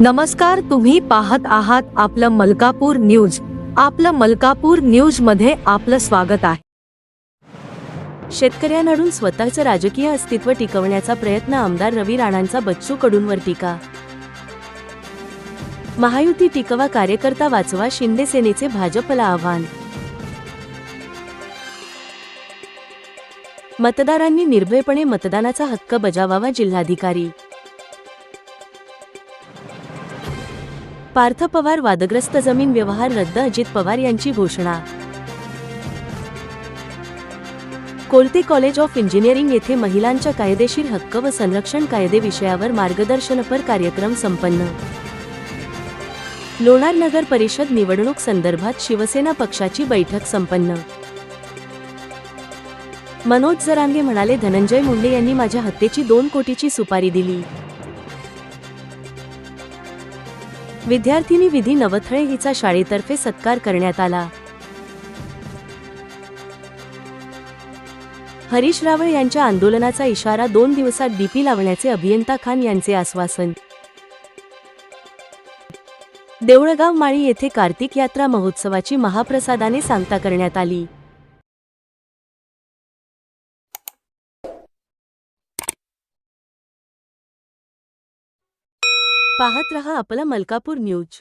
नमस्कार तुम्ही पाहत आहात आपलं मलकापूर न्यूज. आपलं मलकापूर न्यूजमध्ये आपलं स्वागत आहे. शेतकऱ्यांकडून स्वतःचं राजकीय अस्तित्व टिकवण्याचा प्रयत्न आमदार रवी राणांचा बच्चू कडूंवर टीका. महायुती टिकवा कार्यकर्ता वाचवा शिंदे सेनेचे भाजपला आव्हान. मतदारांनी निर्भयपणे मतदानाचा हक्क बजावावा जिल्हाधिकारी. पार्थ पवार वादग्रस्त जमीन व्यवहार रद्द अजित पवार यांची घोषणा. कोलते कॉलेज ऑफ इंजिनिअरिंग येथे महिलांच्या कायदेशीर हक्क व संरक्षण कायदे विषयावर मार्गदर्शनपर कार्यक्रम संपन्न. लोणार नगर परिषद निवडणूक संदर्भात शिवसेना पक्षाची बैठक संपन्न. मनोज जरांगे म्हणाले धनंजय मुंडे यांनी माझ्या हत्येची दोन कोटीची सुपारी दिली. विद्यार्थिनी विधी नवथळे हिचा शाळेतर्फे सत्कार करण्यात आला. हरीश रावळ यांच्या आंदोलनाचा इशारा दोन दिवसात डीपी लावण्याचे अभियंता खान यांचे आश्वासन. देऊळगाव माळी येथे कार्तिक यात्रा महोत्सवाची महाप्रसादाने सांगता करण्यात आली. पाहत रहा आपला मलकापूर न्यूज.